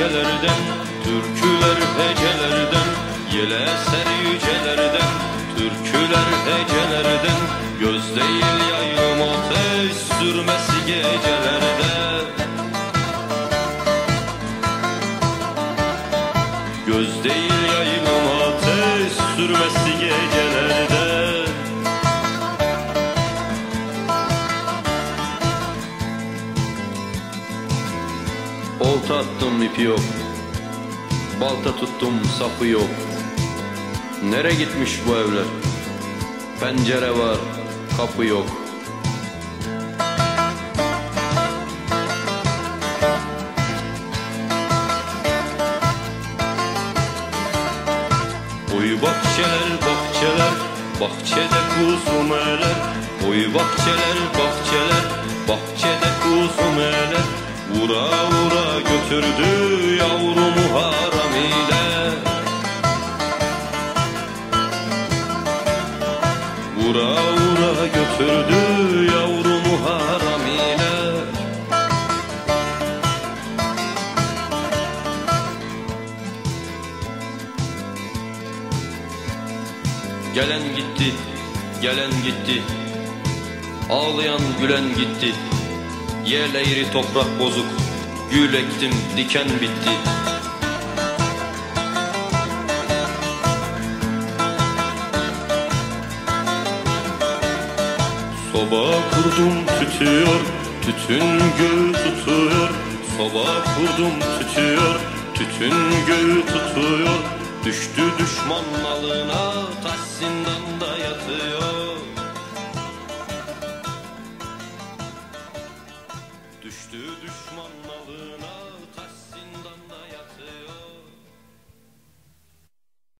Yücelerden Türküler hecelerden Yele ser yücelerden Türküler hecelerden Göz değil yayım ateş Sürmesi gecelerde Göz değil yayım ateş Sürmesi gecelerde Olta attım ipi yok. Balta tuttum sapı yok. Nere gitmiş bu evler? Pencere var kapı yok. Oy bahçeler bahçeler Bahçede kuzumeler Oy bahçeler bahçeler Bahçede kuzumeler Vura vura götürdü yavrumu haramiler Vura vura götürdü yavrumu haramiler Gelen gitti, gelen gitti. Ağlayan gülen gitti Yer eğri toprak bozuk Gül ektim diken bitti. Soba kurdum tütüyor Tütün göğü tutuyor. Soba kurdum tütüyor Tütün göğü tutuyor. Düştü düşman malına Taş zindanda yatıyor Düştü düşman malı